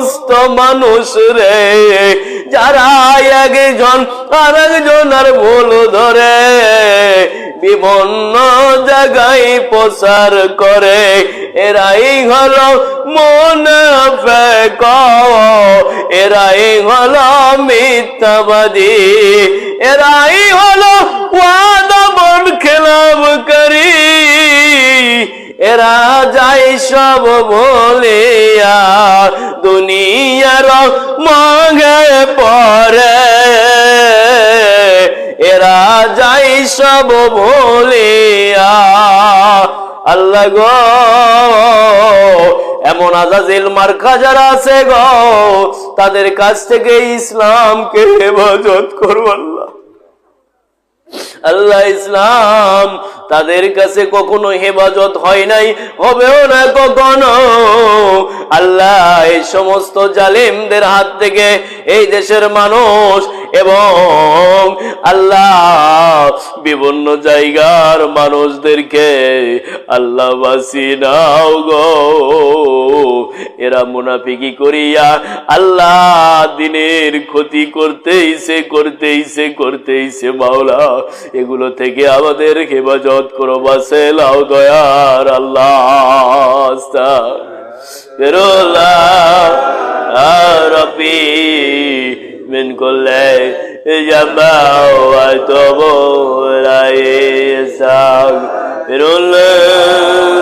সমস্ত মানুষ রে, যারা একজন আর একজনের ভুল ধরে বিভিন্ন জায়গায় প্রচার করে, এরাই হলো মুনাফেক এরাই হলো মিথ্যাবাদী, এরাই হল ওয়াদা মন খেলাম করি। এরা যাই সব বলিয়া, দুনিয়ার মগে পরে এরা যাই সব বলিয়া, আল্লাহ গো, এমন আজাজিল মার্কা যারা আছে গো, তাদের কাছ থেকে ইসলামকে হেফাজত করব আল্লাহ। আল্লাহ ইসলাম তাদের কাছে কখনো হেফাজত হয় নাই, হবেও না কখনো। আল্লাহ এই সমস্ত জালিমদের হাত থেকে এই দেশের মানুষ এবং আল্লাহ বিভিন্ন জায়গার মানুষদেরকে আল্লাহ বাসি নাও গো। এরা মুনাফিকি করিয়া আল্লাহ দিনের ক্ষতি করতেইছে করতেইছে করতেইছে মাওলা, এগুলো থেকে আমাদের হেফাজত করো বাসে লাও দয়ার আল্লাহ রবি من كل جمع وتوب يستغفر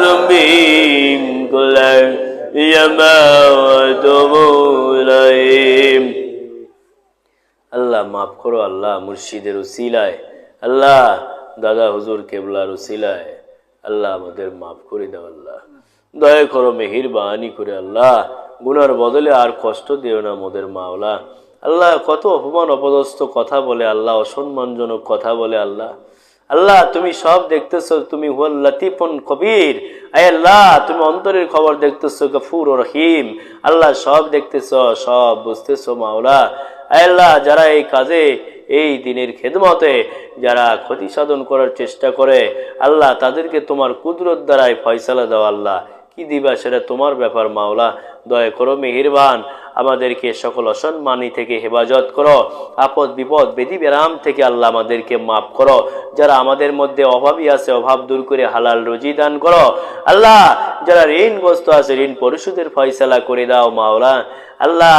ربي من كل جمع وتوب إليه আল্লাহ মাফ করো আল্লাহ মুর্শিদের উসিলায় আল্লাহ দাদা হুজুর কেবলার উসিলায় আল্লাহ আমাদের মাফ করে দাও আল্লাহ দয়া করো মেহির বাহানি করে আল্লাহ গুনার বদলে আর কষ্ট দিও না মোদের মাওলা আল্লাহ কত অপমান, অপদস্থ কথা বলে আল্লাহ, অসম্মানজনক কথা বলে আল্লাহ। আল্লাহ, তুমি সব দেখতেছো, তুমি হুয়াল লতিফুন কবির। আয় আল্লাহ, তুমি অন্তরের খবর দেখতেছো গফুর ও রহিম। আল্লাহ, সব দেখতেছ, সব বুঝতেছো, মাওলা। আয় আল্লাহ, যারা এই কাজে, এই দিনের খেদমতে, যারা ক্ষতি সাধন করার চেষ্টা করে, আল্লাহ, তাদেরকে তোমার কুদরত দ্বারাই ফয়সালা দাও, আল্লাহ। কি দিবা সেটা তোমার ব্যাপার মাওলা। দয়া করো মেহিরবান, আমাদেরকে সকল অসম্মানী থেকে হেফাজত করো। আপদ বিপদ, বেদি বেরাম থেকে আল্লাহ আমাদেরকে মাফ করো। যারা আমাদের মধ্যে অভাবই আছে, অভাব দূর করে হালাল রুজি দান করো। আল্লাহ, যারা ঋণগ্রস্ত আছে, ঋণ পরিশোধের ফয়সালা করে দাও মাওলা। আল্লাহ,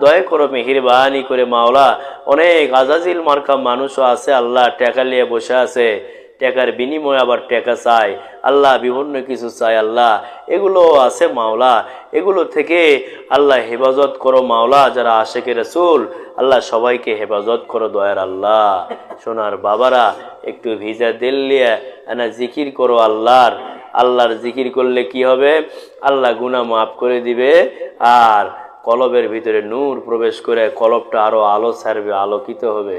দয়া করো মেহিরবানি করে মাওলা। অনেক আজাজিল মার্কা মানুষও আছে, আল্লাহ টাকা নিয়ে বসে আছে। টাকার বিনিময়ে আবার টাকা চায়। আল্লাহ বিভিন্ন কিছু চায় আল্লাহ। এগুলো আছে মাওলা। এগুলো থেকে আল্লাহ হেফাজত করো মাওলা, যারা আশেকে রসুল। আল্লাহ সবাইকে হেফাজত করো দয়ার আল্লাহ। সোনার বাবারা, একটু ভিজা দিল নিয়ে এনা জিকির করো আল্লাহর। আল্লাহর জিকির করলে কি হবে? আল্লাহ গুনাহ মাফ করে দিবে। আর কলবের ভিতরে নূর প্রবেশ করে কলবটা আরও আলো ছাড়বে, আলোকিত হবে।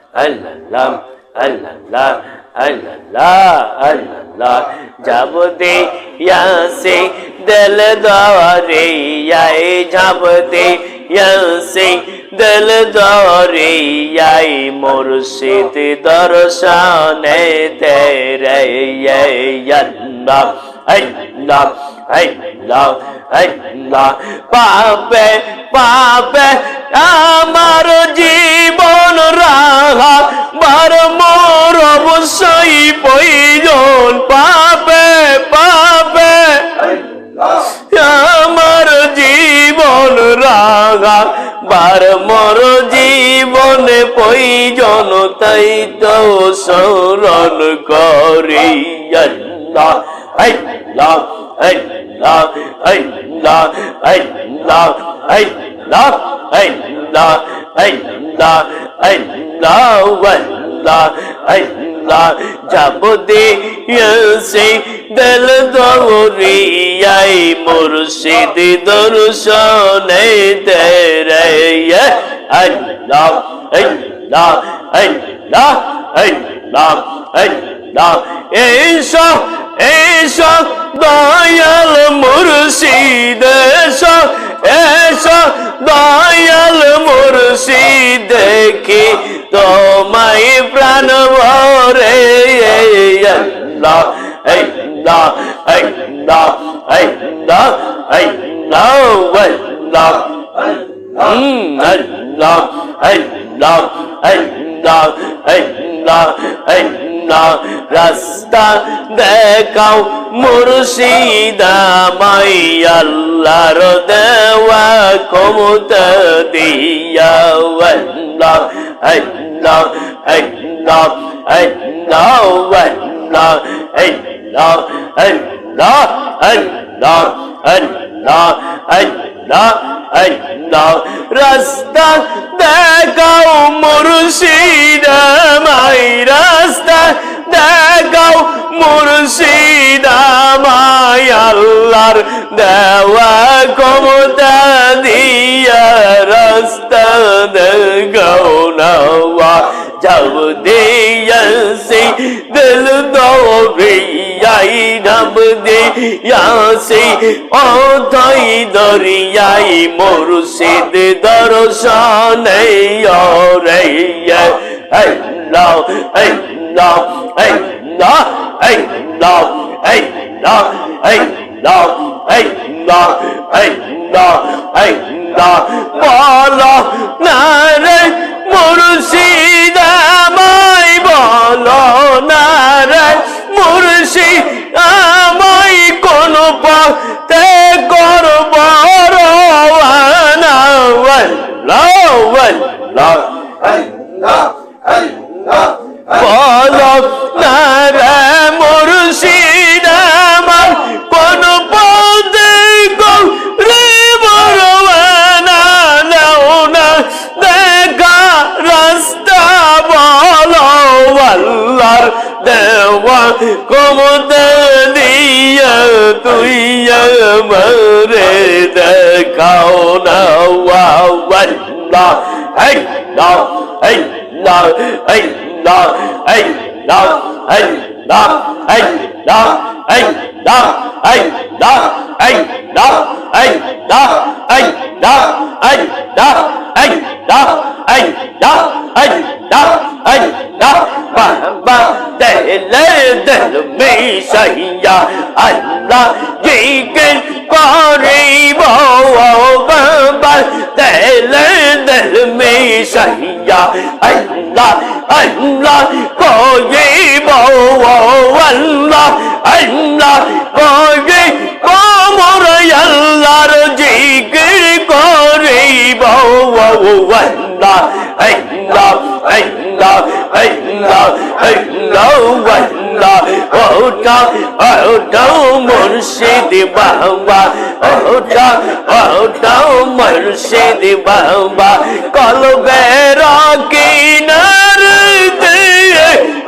আল্লাহ আল্লাহ আল্লাহ যাব দে ইয়াসে দিল দরে আই যাব দে ইয়াসে দিল দরে আই মুর্শিদ দর্শনে তেরে আল্লাহ আল্লাহ আল্লাহ আল্লাহ। পাপে পাপে আমার জীবন রাহা বার মোর অবশ্যই প্রয়োজন পাপে পাপে আমার জীবন রাগা বার মোর জীবনে প্রয়োজন তাই তো স্মরণ করি। আল্লাহ আল্লাহ আল্লাহ যাব দে সে দল দৌরিয়াই মুর্শিদ দর্শনে তেরে আল্লাহ আল্লাহ আল্লাহ আল্লাহ আল্লাহ এই সব এসো দয়াল মুর্শিদ, এসো এসো দয়াল মুর্শিদ, দেখি তোমায় প্রাণ ভরে। আল্লাহ আল্লাহ আল্লাহ আল্লাহ আল্লাহ আল্লাহ। আল্লাহ রাস্তা দেখাও মুর্শিদা মাই আল্লাহর দেওয়া ক্ষমতা দিয়া আল্লাহ আল্লাহ আল্লাহ আল্লাহ আল্লাহ আল্লাহ আল্লাহ আল্লাহ আল্লাহ আল্লাহ আল্লাহ রাস্তা দেখাও মুর্শিদ মাই রাস্তা। দেখাও মুর্শিদ মাই আল্লাহর দেওয়া ক্ষমতা দিয়া রাস্তা দেখাও নওয়া যাব দিয়াসি দিল দৌড়িয়াই নাম দিয়াসি ও ধই দরিয়াই মুর্শিদ দর্শনে রে আল্লাহ আল্লাহ নাম এই না, এই নাম এই না, এই নাম এই না এই না এই না। বলো না রে মুর্শিদ আমায় বলো না রে মুর্শিদ আমায় কোন পথে করব রওয়ানা। ওয়াল্লাহ ওয়াল্লাহ আল্লাহ আল্লাহ বলো না মুর্শিদ আমার কোন পথে রে বরওয়ানা নাও না দেখা রাস্তা বলো আল্লাহর দেওয়া কমতে দিয়ে তুই মরে দেখাও না। আল্লাহ আল্লাহ আল্লাহ আল্লাহ। আল্লাহ আল্লাহ আল্লাহ আল্লাহ আল্লাহ আল্লাহ আল্লাহ আল্লাহ আল্লাহ আল্লাহ আল্লাহ আল্লাহ আল্লাহ বাবা দিলে দিল মে সহিয়া আল্লাহ জিকির করিব বাবা দিলে দিল মে সহিয়া আল্লাহ আল্লাহ করিব আল্লাহ আল্লাহ করি কোমর আল্লাহর জিকির করিব আল্লাহ আল্লাহ আল্লাহ আল্লাহ আল্লাহ আল্লাহ ওটা ওটা মুর্শিদ বাবা ওটা ওটা মুর্শিদ বাবা কলবে রাকিনার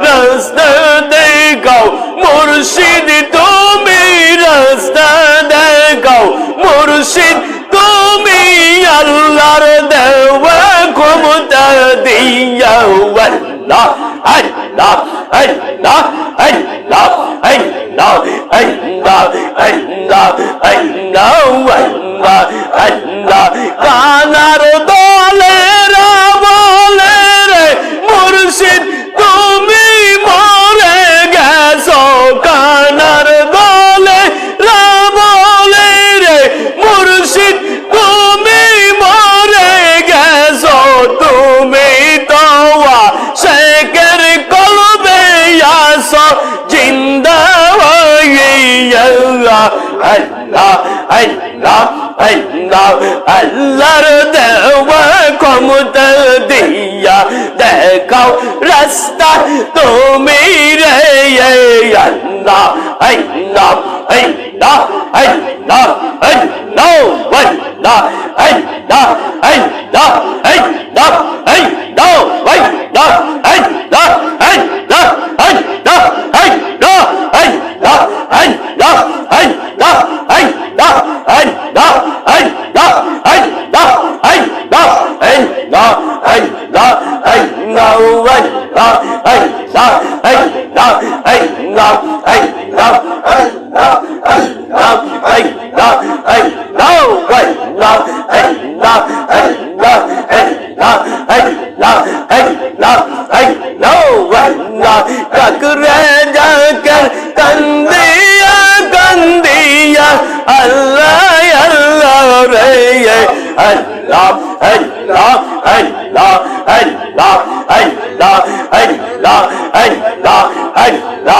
রাস্তা দেখাও মুর্শিদ তুমি রাস্তা দেখাও মুর্শিদ তুমি আল্লাহর দেওয়া ক্ষমতা দিয়া আল্লাহ আল্লাহ আল্লাহ আল্লাহ আল্লাহ la hey la hey la hey la hey la hey la hey la hey la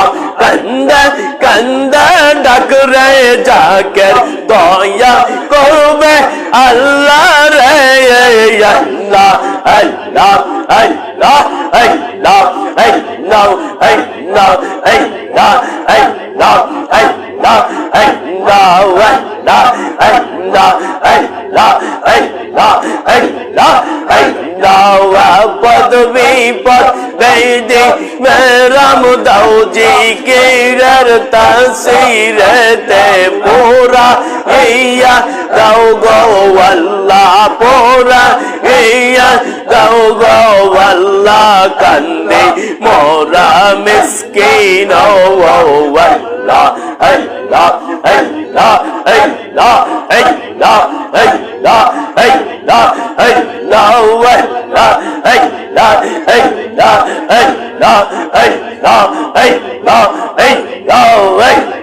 कंद कंद डक रे जाकर दया को मैं अल्लाह रे अल्लाह अल्लाह अल्लाह अल्लाह अल्लाह अल्लाह বিপদ বেদে মেরাম দাও জি কে রতা সিরতে পোরা ইয়া দাও গো আল্লাহ পোরা ইয়া দাও গো আল্লাহ কান কান্দে মোরা মিসকিন ও আল্লাহ আল্লাহ আল্লাহ আল্লাহ আল্লাহ আল্লাহ আল্লাহ আল্লাহ আল্লাহ আল্লাহ আল্লাহ আল্লাহ আল্লাহ আল্লাহ আল্লাহ আল্লাহ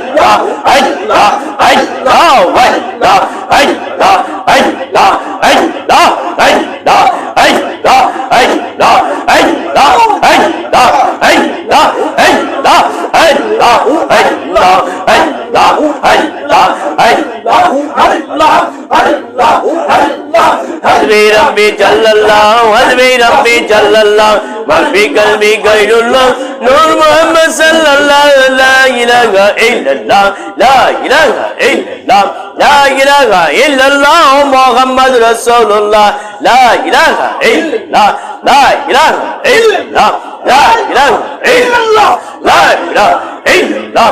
la la la la la রব্বি জাল্লাল্লাহ হজবি রব্বি জাল্লাল্লাহ মাফি কলবি গায়রুল্লাহ নূর মুহাম্মদ সাল্লাল্লাহু লা ইলাহা ইল্লাল্লাহ, লা ইলাহা ইল্লাল্লাহ, লা ইলাহা ইল্লাল্লাহ মুহাম্মদ রাসূলুল্লাহ, লা ইলাহা ইল্লাল্লাহ, লা ইলাহা ইল্লাল্লাহ, লা ইলাহা ইল্লাল্লাহ, লা ইলাহা ইল্লাল্লাহ।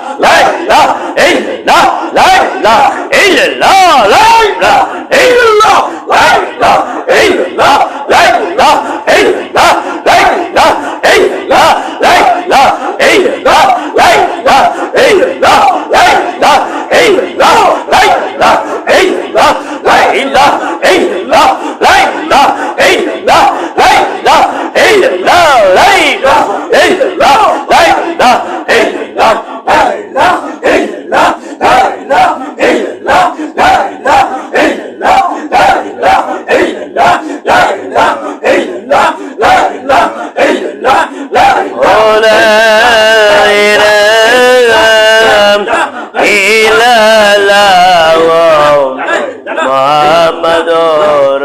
মোহাম্মদ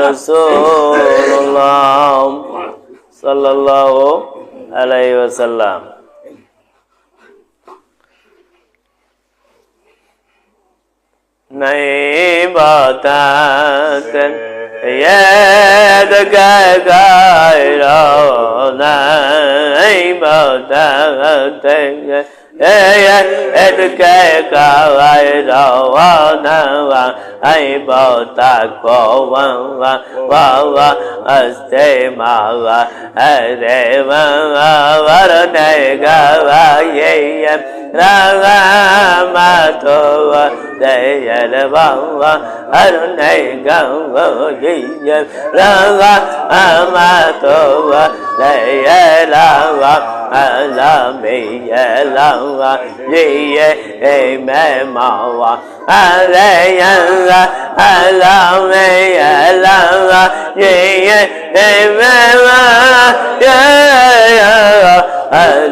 রসুল্লাহ সাল্লাল্লাহু আলাইহি ওয়াসাল্লাম। نئی باتاں یاد گائے رو نئی باتاں Educate Kawai Rawa Nawa Aibota Ko Wawa Wawa Aste Mawa Ade Wawa Varane Gawa Yeyam Rava Matowa Deyal Wawa Arune Gawa Yeyam Rava Matowa Deyal Wawa alabe yalawa ye ye me mawa ale yala alabe yalawa ye ye me mawa ye yala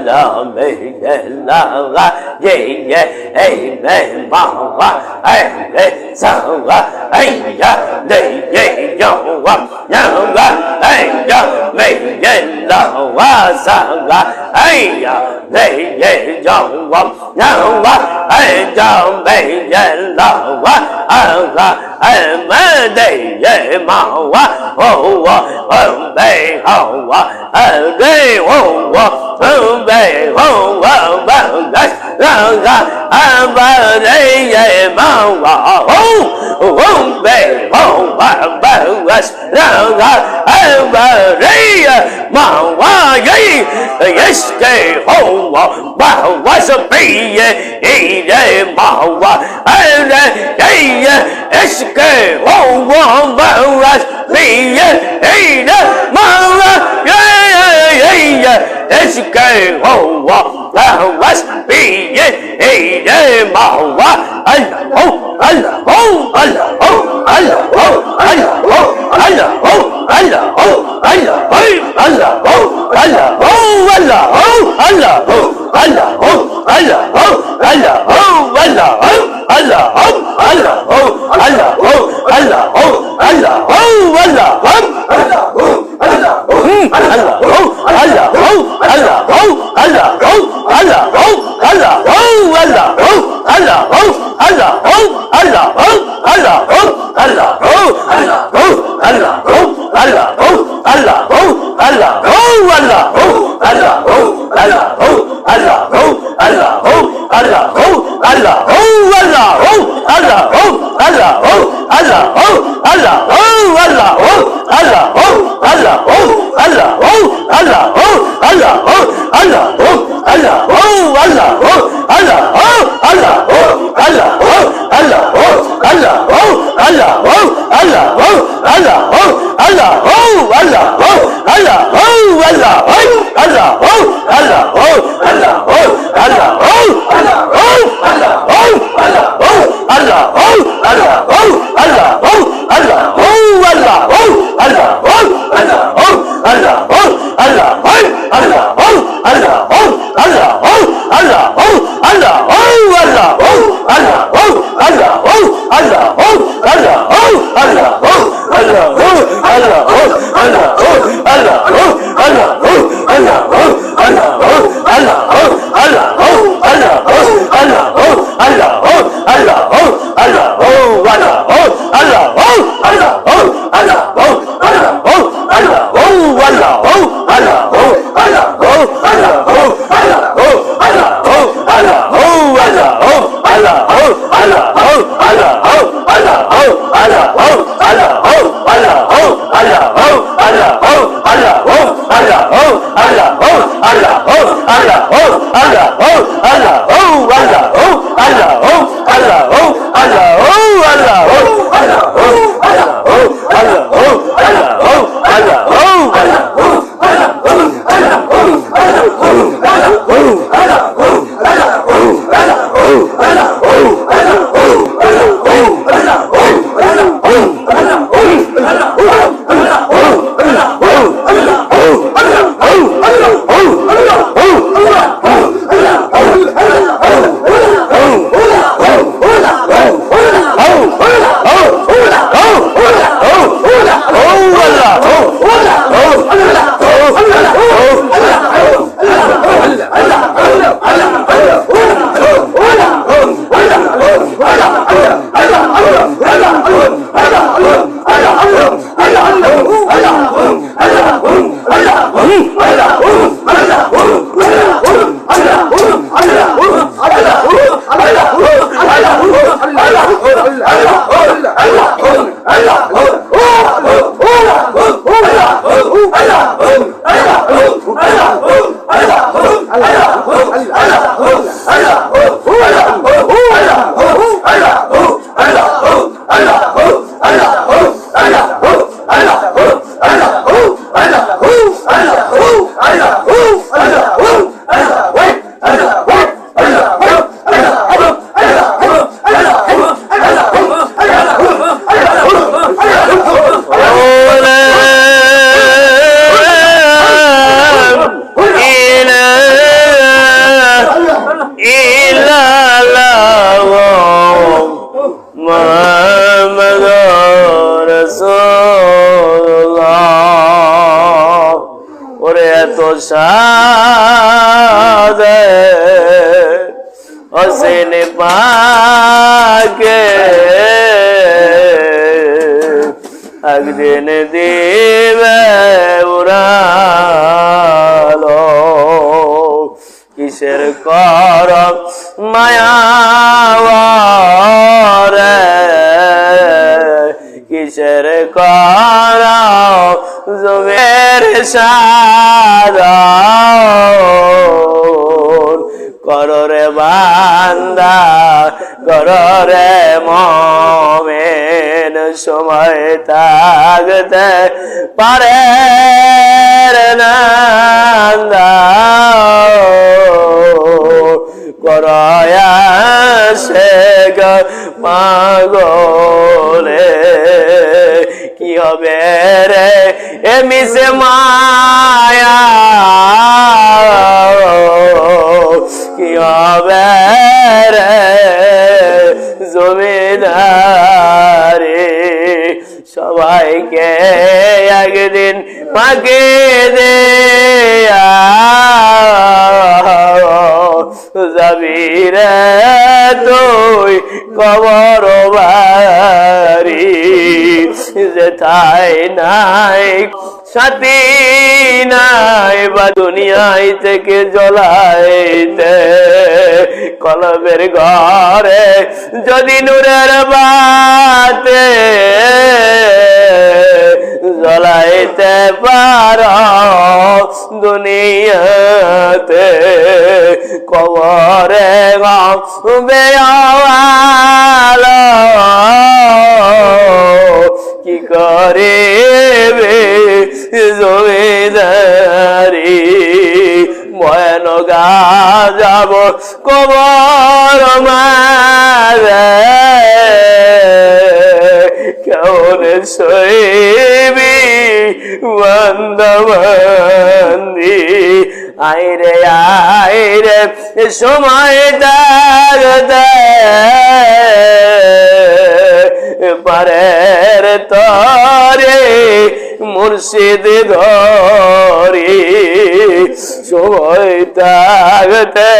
la me ye la la ye ye ye me ma wa ai le sa wa ai ya le ye yo wa ya wa ai ya me ye la wa sa wa ai ya le ye yo wa ya wa ai ya me ye la wa a la ma de ye ma wa ho wa ho be ho wa a de ho wa về hôn hôn hôn đất răng ra âm bờ đây về mong bỏ hôn hôn về hôn hôn hôn đất răng ra âm bờ đây mong bỏ dây yes kê hôn bỏ bỏ quá sơ bì y đê mong bỏ âm đê đây yes kê hôn bỏ bỏ quá bì y đê mong bỏ dây wa ye ye ye eske ho wa ba wa be ye e de ma wa al ho al ho al ho al ho al ho al ho al ho পাকে একদিন দিবে উড়ালো। কিসের কর মায়াওয়ারে কিসের কর জমের সারা কররে বান্দা, কররে মমেন সময় থাকতে পারে নন্দা। করয়া সে মাগলে কি হবে রে? এমিসে মায়া একদিন রে যাবি রে তুই কবর বাড়ি যেথায় নাই সাথী নাই বা দুনিয়ায় থেকে জ্বলাইতে কলবের ঘরে যদি নূরের বাতে জ্বলাইতে পার দুনিয়াতে, কবরে বেয়ালো কি করে জমিদারি? ময়ন গা যাব কবর মারে। কেমন শৈবি বন্দবন্দি আইরে আইরে, সময় দাগদে পারের তরে মুর্শিদ ধরি। সময় থাকতে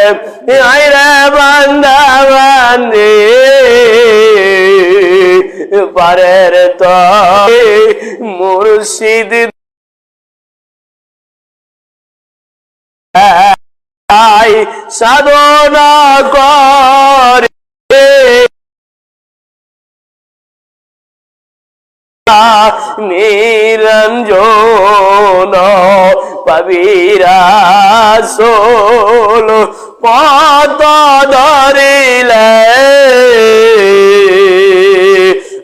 আইরে বান্দা বান্দি। পারের তরে মুর্শিদ আই সাধনা করে। নিরঞ্জন পবিরা সোল পদ ধরিলে।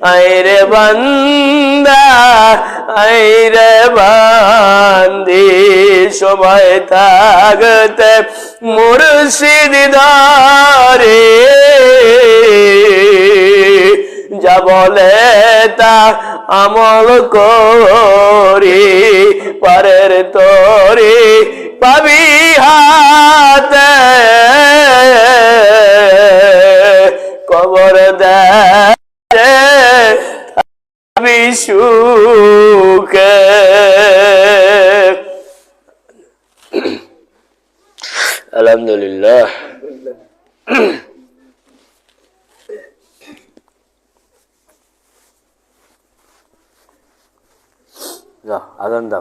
আইরে বন্দা, আইরে বান্দি, সময় থাকতে মুর্শিদ ধরে যা বলে তা আমল করি, পরের তরি পাবি হাতে। কবর দে വിശുക അലഹമില്ല അതെന്താ?